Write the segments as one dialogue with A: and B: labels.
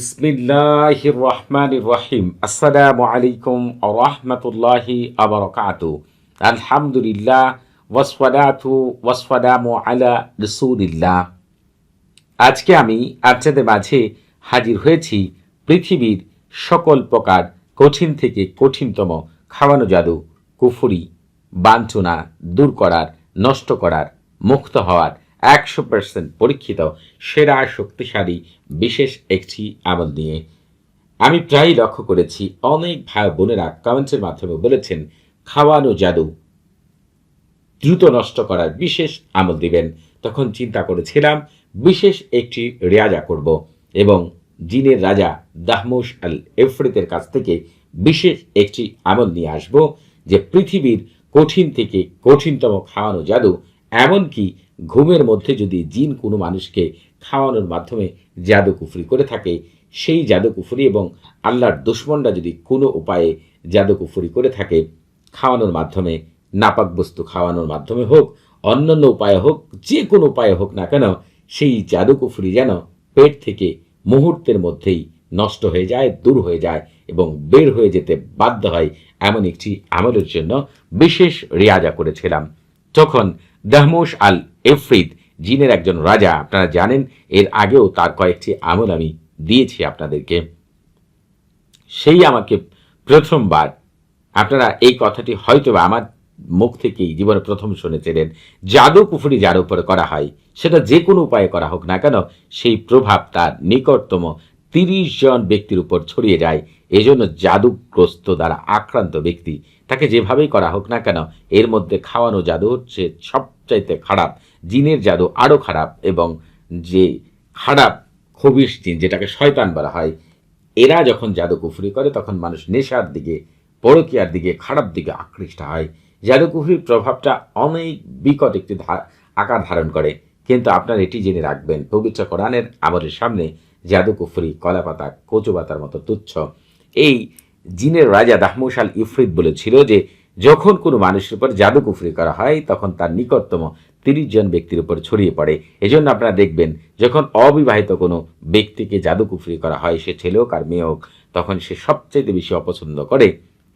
A: বিসমিল্লাহ রহমান রহিম আসসালামু আলাইকুম রহমতুল্লাহি আবরকাতু। আলহামদুলিল্লাহ ওয়াসওয়ালাতু ওয়াসসালামু আলা রসুলিল্লাহ। আজকে আমি আপনাদের মাঝে হাজির হয়েছি পৃথিবীর সকল প্রকার কঠিন থেকে কঠিনতম খাওয়ানো জাদু, কুফুরি, বাঞ্ছনা দূর করার, নষ্ট করার, মুক্ত হওয়ার একশো পার্সেন্ট পরীক্ষিত, সেরা, শক্তিশালী, বিশেষ একটি আমল নিয়ে। আমি প্রায়ই লক্ষ্য করেছি, অনেক ভাই বোনেরা কমেন্টের মাধ্যমে বলেছেন, খাওয়ানো জাদু। দ্রুত নষ্ট করার বিশেষ আমল দিবেন। তখন চিন্তা করেছিলাম, বিশেষ একটি রেয়াজা করব এবং জিনের রাজা দাহমুস আল এফরিতের কাছ থেকে বিশেষ একটি আমল নিয়ে আসব যে পৃথিবীর কঠিন থেকে কঠিনতম খাওয়ানো জাদু এমনকি ঘুমের মধ্যে যদি জিন কোনো মানুষকে খাওয়ানোর মাধ্যমে জাদু কুফরি করে থাকে, সেই জাদু কুফরি এবং আল্লাহর দুশ্মনরা যদি কোনো উপায়ে জাদু কুফরি করে থাকে, খাওয়ানোর মাধ্যমে, নাপাক বস্তু খাওয়ানোর মাধ্যমে হোক, অন্যান্য উপায়ে হোক, যে কোনো উপায়ে হোক না কেন, সেই জাদু কুফরি যেন পেট থেকে মুহূর্তের মধ্যেই নষ্ট হয়ে যায়, দূর হয়ে যায় এবং বের হয়ে যেতে বাধ্য হয়, এমন একটি আমলের জন্য বিশেষ রিয়াজা করেছিলাম। তখন দাহমুস আল এফরিদ, জিনের একজন রাজা। আপনারা জানেন, এর আগেও তার কয়েকটি আমল আমি দিয়েছি আপনাদেরকে। সেই আমাকে প্রথমবার। আপনারা এই কথাটি হয়তো আমার মুখ থেকেই জীবনে প্রথম শুনেছিলেন। জাদু কুফুরি যার উপরে করা হয়, সেটা যে কোনো উপায়ে করা হোক না কেন, সেই প্রভাব তার নিকটতম তিরিশ জন ব্যক্তির উপর ছড়িয়ে যায়। এজন্য জাদুগ্রস্ত দ্বারা আক্রান্ত ব্যক্তি। তাকে যেভাবেই করা হোক না কেন, এর মধ্যে খাওয়ানো জাদু হচ্ছে সবচাইতে খারাপ। জিনের জাদু আরও খারাপ এবং যে খারাপ খবিস জিন, যেটাকে শয়তান বলা হয়, এরা যখন জাদু কুফরি করে, তখন মানুষ নেশার দিকে, পরকিয়ার দিকে, খারাপ দিকে আকৃষ্ট হয়। জাদু কুফরির প্রভাবটা অনেক বিকট একটি আকার ধারণ করে। কিন্তু আপনার এটি জেনে রাখবেন, পবিত্র কোরআনের আমাদের সামনে জাদু কুফরি কলাপাতা কচু পাতার মতো তুচ্ছ। এই জিনের রাজা দাহমুস আল ইফরিদ বলেছিল যে, যখন কোনো মানুষের উপর জাদু কুফরি করা হয়, তখন তার নিকটতম তিরিশ জন ব্যক্তির উপর ছড়িয়ে পড়ে। এজন্য আপনারা দেখবেন, যখন অবিবাহিত কোনো ব্যক্তিকে জাদু কুফরি করা হয়, সে ছেলে হোক আর মেয়ে হোক, তখন সে সবচাইতে বেশি অপছন্দ করে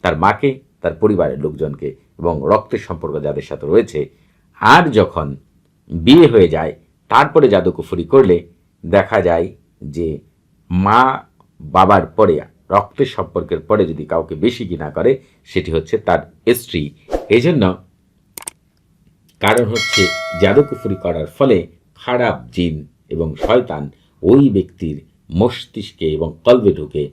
A: তার মাকে, তার পরিবারের লোকজনকে এবং রক্তের সম্পর্ক যাদের সাথে রয়েছে। আর যখন বিয়ে হয়ে যায়, তারপরে জাদু কুফরি করলে দেখা যায় যে মা বাবার পরে, রক্তের সম্পর্কের পরে যদি কাউকে বেশি ঘৃণা করে, সেটি হচ্ছে তার স্ত্রী। এজন্য কারণ হচ্ছে জাদুকুফুরি করার ফলে খারাপ জিন এবং শয়তান ওই ব্যক্তির মস্তিষ্কে এবং কলবে ঢুকে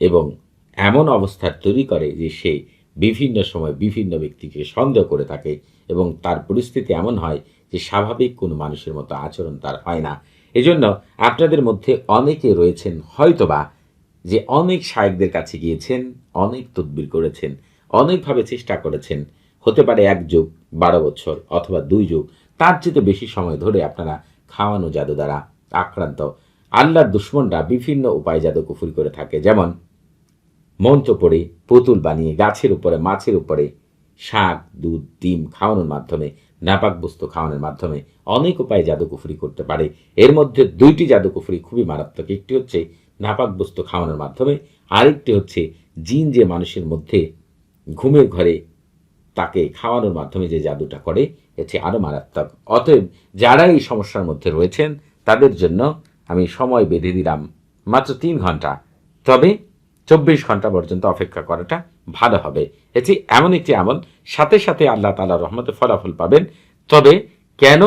A: এবং এমন অবস্থার তৈরি করে যে সে বিভিন্ন সময় বিভিন্ন ব্যক্তিকে সন্দেহ করে থাকে এবং তার পরিস্থিতি এমন হয় যে স্বাভাবিক কোনো মানুষের মতো আচরণ তার হয় না। এজন্য আপনাদের মধ্যে অনেকে রয়েছেন হয়তোবা যে অনেক শায়কদের কাছে গিয়েছেন, অনেক তদবির করেছেন, অনেকভাবে চেষ্টা করেছেন। হতে পারে এক যুগ, বারো বছর অথবা দুই যুগ। তার চেয়ে বেশি সময় ধরে আপনারা খাওয়ানো জাদু দ্বারা আক্রান্ত। আল্লাহর দুশ্মনরা বিভিন্ন উপায় জাদু কুফুরি করে থাকে। যেমন মন্ত্র পড়ে, পুতুল বানিয়ে, গাছের উপরে, মাছের উপরে শাক, দুধ, ডিম খাওয়ানোর মাধ্যমে নাপাক বস্তু খাওয়ানোর মাধ্যমে অনেক উপায়ে জাদুকুফুরি করতে পারে। এর মধ্যে দুইটি জাদুকুফুরি খুবই মারাত্মক। একটি হচ্ছে নাপাক বস্তু খাওয়ানোর মাধ্যমে, আরেকটি হচ্ছে জিন যে মানুষের মধ্যে ঘুমের ঘরে তাকে খাওয়ানোর মাধ্যমে যে জাদুটা করে, এটি আরও মারাত্মক। অতএব যারা এই সমস্যার মধ্যে রয়েছেন, তাদের জন্য আমি সময় বেঁধে দিলাম মাত্র তিন ঘণ্টা। তবে চব্বিশ ঘণ্টা পর্যন্ত অপেক্ষা করাটা ভালো হবে। এটি এমন একটি আমল, সাথে সাথে আল্লাহ তালা রহমতে ফলাফল পাবেন। তবে কেন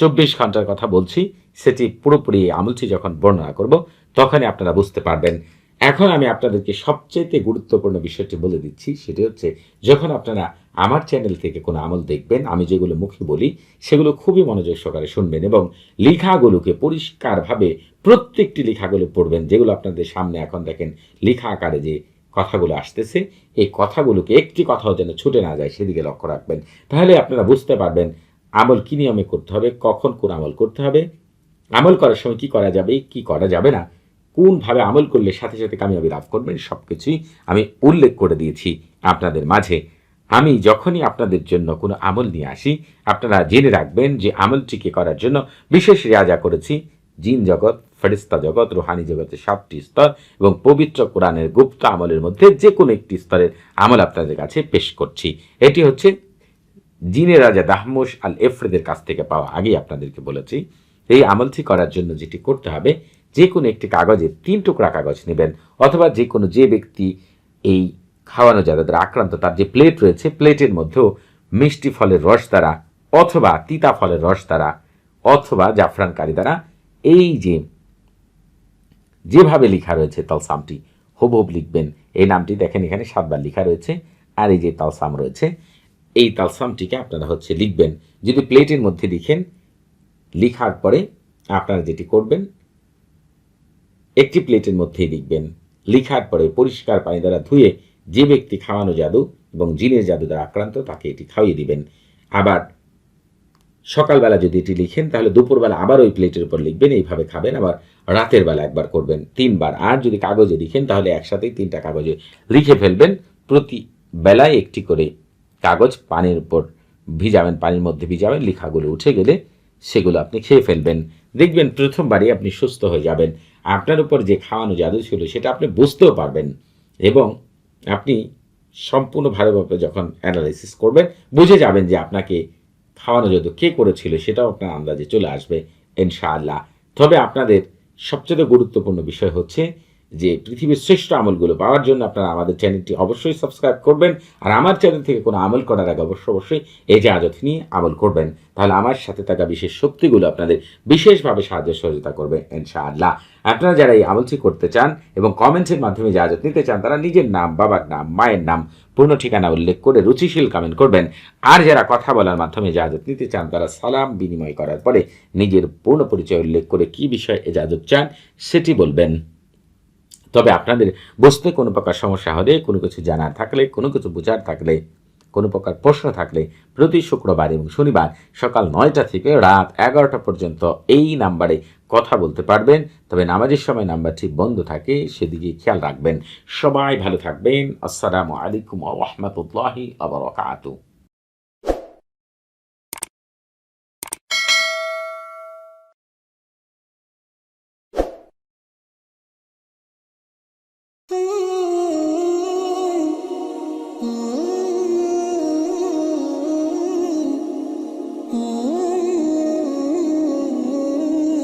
A: চব্বিশ ঘণ্টার কথা বলছি, সেটি পুরোপুরি আমলটি যখন বর্ণনা করব, তখনই আপনারা বুঝতে পারবেন। এখন আমি আপনাদেরকে সবচেয়ে গুরুত্বপূর্ণ বিষয়টি বলে দিচ্ছি, সেটি হচ্ছে যখন আপনারা আমার চ্যানেল থেকে কোনো আমল দেখবেন, আমি যেগুলো মুখে বলি, সেগুলো খুবই মনোযোগ সহকারে শুনবেন এবং লেখাগুলোকে পরিষ্কারভাবে প্রত্যেকটি লেখাগুলো পড়বেন, যেগুলো আপনাদের সামনে এখন দেখেন লেখা আকারে যে কথাগুলো আসতেছে, এই কথাগুলোকে একটি কথাও যেন ছুটে না যায়, সেদিকে লক্ষ্য রাখবেন। তাহলে আপনারা বুঝতে পারবেন আমল কী নিয়মে করতে হবে, কখন কোন আমল করতে হবে। আমল করার সময় কি করা যাবে, কি করা যাবে না কোনভাবে আমল করলে সাথে সাথে কামিয়াবি লাভ করবেন সব কিছুই আমি উল্লেখ করে দিয়েছি আপনাদের মাঝে। আমি যখনই আপনাদের জন্য কোনো আমল নিয়ে আসি, আপনারা জেনে রাখবেন যে আমলটিকে করার জন্য বিশেষ রেয়াজা করেছি, জিন জগৎ ফেরিস্তা জগৎ, রুহানি জগতের সাতটি স্তর এবং পবিত্র কোরআনের গুপ্ত আমলের মধ্যে যে কোনো একটি স্তরের আমল আপনাদের কাছে পেশ করছি। এটি হচ্ছে জিনে রাজা দাহমুস আল এফরেদের কাছ থেকে পাওয়া আগেই আপনাদেরকে বলেছি। এই আমলটি করার জন্য যেটি করতে হবে যে কোনো একটি কাগজে তিন টুকরা কাগজ নেবেন, অথবা যে কোনো যে ব্যক্তি এই খাওয়ানো যাদের আক্রান্ত, তার যে প্লেট রয়েছে প্লেটের মধ্যেও মিষ্টি ফলের রস দ্বারা, অথবা তিতা ফলের রস দ্বারা, অথবা জাফরানকারী দ্বারা, এই যে যেভাবে লেখা রয়েছে তালসামটি, হুবহুব লিখবেন। এই নামটি দেখেন এখানে সাতবার লেখা রয়েছে, আর এই যে তালসাম রয়েছে, এই তালসামটিকে আপনারা হচ্ছে লিখবেন। যদি প্লেটের মধ্যে লিখেন, লিখার পরে আপনারা যেটি করবেন একটি প্লেটের মধ্যেই লিখবেন। লিখার পরে পরিষ্কার পানি দ্বারা ধুয়ে যে ব্যক্তি খাওয়ানো জাদু এবং জিনের জাদু দ্বারা আক্রান্ত, তাকে এটি খাইয়ে দিবেন। আবার সকালবেলা যদি এটি লিখেন, তাহলে দুপুরবেলা আবার ওই প্লেটের উপর লিখবেন, এইভাবে খাবেন। আবার রাতের বেলা একবার করবেন। তিনবার। আর যদি কাগজে লিখেন, তাহলে একসাথেই তিনটা কাগজে লিখে ফেলবেন। প্রতি বেলায় একটি করে কাগজ পানির উপর ভিজাবেন, পানির মধ্যে ভিজাবেন, লিখাগুলো উঠে গেলে সেগুলো আপনি খেয়ে ফেলবেন। দেখবেন প্রথমবারই আপনি সুস্থ হয়ে যাবেন। আপনার উপর যে খাওয়ানো জাদু ছিল, সেটা আপনি বুঝতেও পারবেন। এবং আপনি সম্পূর্ণ ভালোভাবে যখন অ্যানালাইসিস করবেন, বুঝে যাবেন যে আপনাকে খাওয়ানো জাদু কে করেছিল, সেটাও আপনার আন্দাজে চলে আসবে, ইনশাআল্লাহ। তবে আপনাদের সবচেয়ে গুরুত্বপূর্ণ বিষয় হচ্ছে যে পৃথিবীর শ্রেষ্ঠ আমলগুলো পাওয়ার জন্য আপনারা আমাদের চ্যানেলটি অবশ্যই সাবস্ক্রাইব করবেন। আর আমার চ্যানেল থেকে কোনো আমল করার আগে অবশ্যই অবশ্যই এই যে আজত নিয়ে আমল করবেন, তাহলে আমার সাথে থাকা বিশেষ শক্তিগুলো আপনাদের বিশেষভাবে সাহায্য সহযোগিতা করবে, ইনশাআল্লাহ। আপনারা যারা এই আমলটি করতে চান এবং কমেন্টের মাধ্যমে যে আজত নিতে চান, তারা নিজের নাম, বাবার নাম, মায়ের নাম, পূর্ণ ঠিকানা উল্লেখ করে রুচিশীল কমেন্ট করবেন। আর যারা কথা বলার মাধ্যমে এজাজত নিতে চান, তারা সালাম বিনিময় করার পরে নিজের পূর্ণ পরিচয় উল্লেখ করে কি বিষয়ে এজাজত চান, সেটি বলবেন। তবে আপনাদের বুঝতে কোনো প্রকার সমস্যা হলে, কোনো কিছু জানার থাকলে, কোনো কিছু বোঝার থাকলে, কোনো প্রকার প্রশ্ন থাকলে প্রতি শুক্রবার এবং শনিবার সকাল নয়টা থেকে রাত এগারোটা পর্যন্ত এই নাম্বারে কথা বলতে পারবেন। তবে নামাজের সময় নাম্বারটি বন্ধ থাকে, সেদিকে খেয়াল রাখবেন। সবাই ভালো থাকবেন। আসসালামু আলাইকুম রহমতুল্লাহি আবরকাতু